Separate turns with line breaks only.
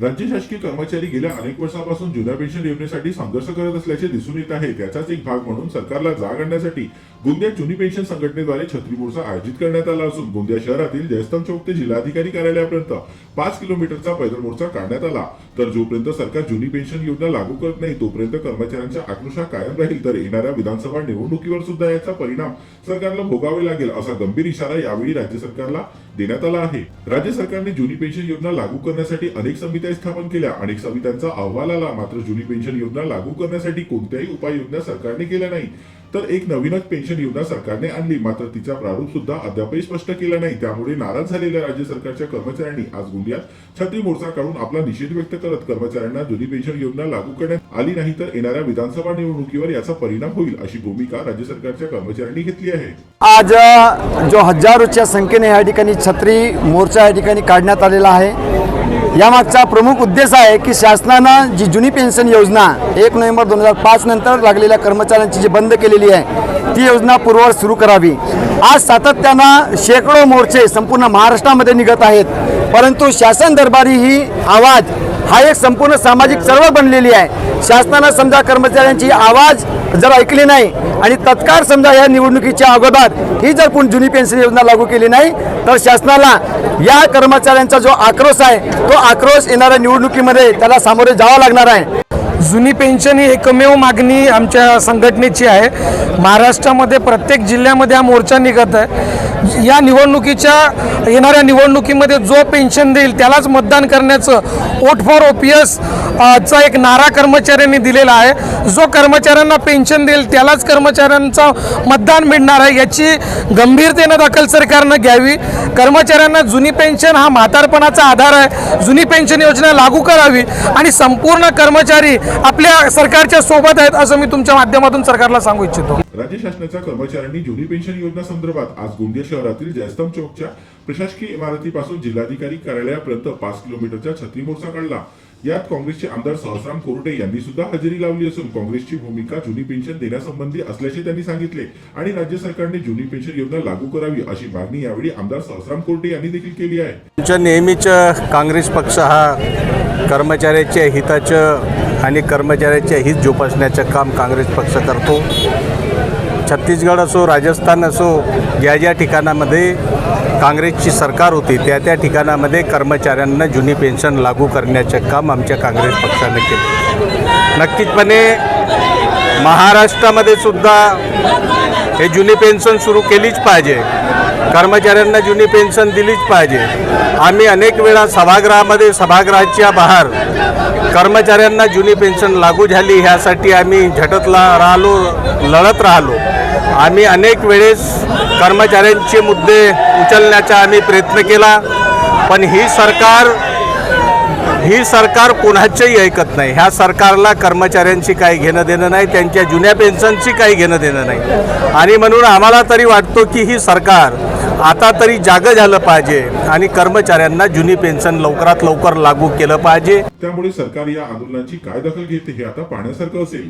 राज्य शासकीय कर्मचारी गेल्या अनेक वर्षांपासून जुन्या पेन्शन योजनेसाठी संघर्ष करत असल्याचे दिसून येत आहे. त्याचाच एक भाग म्हणून सरकारला जाग आणण्यासाठी गोंदिया चुनी पेन्शन संघटनेद्वारे छत्री मोर्चा आयोजित करण्यात आला असून गोंदिया शहरातील जयस्तम चौक ते जिल्हाधिकारी कार्यालयापर्यंत पाच किलोमीटरचा पैदल मोर्चा काढण्यात आला. तर जोपर्यंत सरकार जुनी पेन्शन योजना लागू करत नाही तोपर्यंत कर्मचाऱ्यांच्या आक्रोशा कायम राहील. तर येणाऱ्या विधानसभा निवडणुकीवर सुद्धा याचा परिणाम सरकारला भोगावे लागेल असा गंभीर इशारा यावेळी राज्य सरकारला देण्यात आला आहे. राज्य सरकारने जुनी पेन्शन योजना लागू करण्यासाठी अनेक समित्या स्थापन केल्या. अनेक समित्यांचा अहवाल आला. मात्र जुनी पेन्शन योजना लागू करण्यासाठी कोणत्याही उपाययोजना सरकारने केल्या नाही तर एक नवीनच पेन्शन योजना सरकारने आणली. मात्र तिचा प्रारूप सुद्धा अद्यापही स्पष्ट केला नाही. त्यामुळे नाराज झालेल्या राज्य सरकारच्या कर्मचाऱ्यांनी आज गोंदियात छत्री मोर्चा काढून आपला निषेध व्यक्त करत कर्मचाऱ्यांना जुनी पेन्शन योजना लागू करण्यात आली नाही तर येणाऱ्या विधानसभा निवडणुकीवर याचा परिणाम होईल अशी भूमिका राज्य सरकारच्या कर्मचाऱ्यांनी घेतली आहे.
आज जो हजारोच्या संख्येने या ठिकाणी छत्री मोर्चा या ठिकाणी काढण्यात आलेला आहे. यामागचा प्रमुख उद्देश आहे की शासनानं जी जुनी पेन्शन योजना एक नोव्हेंबर दोन हजार पाच नंतर लागलेल्या कर्मचाऱ्यांची जी बंद केलेली आहे ती योजना पूर्ववत सुरू करावी. आज सातत्यानं शेकडो मोर्चे संपूर्ण महाराष्ट्रामध्ये निघत आहेत. परंतु शासन दरबारी ही आवाज हा एक संपूर्ण सामाजिक चळवळ बनलेली आहे. शासनानं समजा कर्मचाऱ्यांची आवाज जर ऐकली नाही आणि तत्काळ समजा या निवडणुकीच्या अगोदर ही जर कोण जुनी पेन्शन योजना लागू केली नाही तर शासनाला या कर्मचाऱ्यांचा जो आक्रोश आहे तो आक्रोश येणाऱ्या निवडणुकीमध्ये त्याला सामोरे जावं लागणार आहे.
जुनी पेन्शन ही एकमेव मागणी आमच्या संघटनेची आहे. महाराष्ट्रामध्ये प्रत्येक जिल्ह्यामध्ये हा मोर्चा निघत आहे. या निवडणुकीच्या येणाऱ्या निवडणुकीमध्ये जो पेन्शन देईल त्यालाच मतदान करण्याचं वोट फॉर ओ पी चा एक नारा कर्मचाऱ्यांनी दिलेला आहे. जो कर्मचाऱ्यांना पेन्शन देईल त्यालाच कर्मचाऱ्यांचं मतदान मिळणार आहे याची गंभीरतेनं दखल सरकारनं घ्यावी. कर्मचाऱ्यांना जुनी पेन्शन हा म्हातारपणाचा आधार आहे. जुनी पेन्शन योजना लागू करावी आणि संपूर्ण कर्मचारी आपल्या सरकारच्या सोबत आहेत असं मी तुमच्या माध्यमातून सरकारला सांगू इच्छितो.
राज्य शासनाच्या कर्मचाऱ्यांनी जुनी पेन्शन योजना संदर्भात आज गोंदिया शहरातील जयस्तंभ चौकच्या प्रशासकीय इमारतीपासून जिल्हाधिकारी कार्यालयापर्यंत पाच किलोमीटरचा छत्री मोर्चा काढला. यात काँग्रेसचे आमदार सहसराम कोरटे यांनी सुद्धा हजेरी लावली असून काँग्रेसची भूमिका जुनी पेन्शन देण्यासंबंधी असल्याचे त्यांनी सांगितले आणि राज्य सरकारने जुनी पेन्शन योजना लागू करावी अशी मागणी यावेळी आमदार सहसराम कोरटे यांनी देखील केली आहे.
आमच्या नेहमीच काँग्रेस पक्ष हा कर्मचाऱ्याच्या हिताचं आणि कर्मचाऱ्याच्या हित जोपासण्याचं काम काँग्रेस पक्ष करतो. छत्तीसगड असो राजस्थान असो ज्या ज्या ठिकाणामध्ये काँग्रेसची सरकार होती त्या त्या ठिकाणामध्ये कर्मचाऱ्यांना जुनी पेन्शन लागू करण्याचं काम आमच्या काँग्रेस पक्षाने केलं. नक्कीचपणे महाराष्ट्रामध्ये सुद्धा हे जुनी पेन्शन सुरू केलीच पाहिजे. कर्मचाऱ्यांना जुनी पेन्शन दिलीच पाहिजे. आम्ही अनेक वेळा सभागृहामध्ये सभागृहाच्या बाहेर कर्मचाऱ्यांना जुनी पेन्शन लागू झाली ह्यासाठी आम्ही झटतला राहिलो लढत राहिलो. आम्ही अनेक वेळेस कर्मचाऱ्यांचे मुद्दे उचलण्याचा आम्ही प्रयत्न केला पण ही सरकार ही सरकार कोणाचंही ऐकत नाही. ह्या सरकारला कर्मचाऱ्यांशी काही घेणं देणं नाही त्यांच्या जुन्या पेन्शनशी काही घेणं देणं नाही. आणि म्हणून आम्हाला तरी वाटतो की ही सरकार आता तरी जागं झालं पाहिजे आणि कर्मचाऱ्यांना जुनी पेन्शन लवकरात लवकर लागू केलं पाहिजे.
त्यामुळे सरकार या आंदोलनाची काय दखल घेते हे आता पाहण्यासारखं असेल.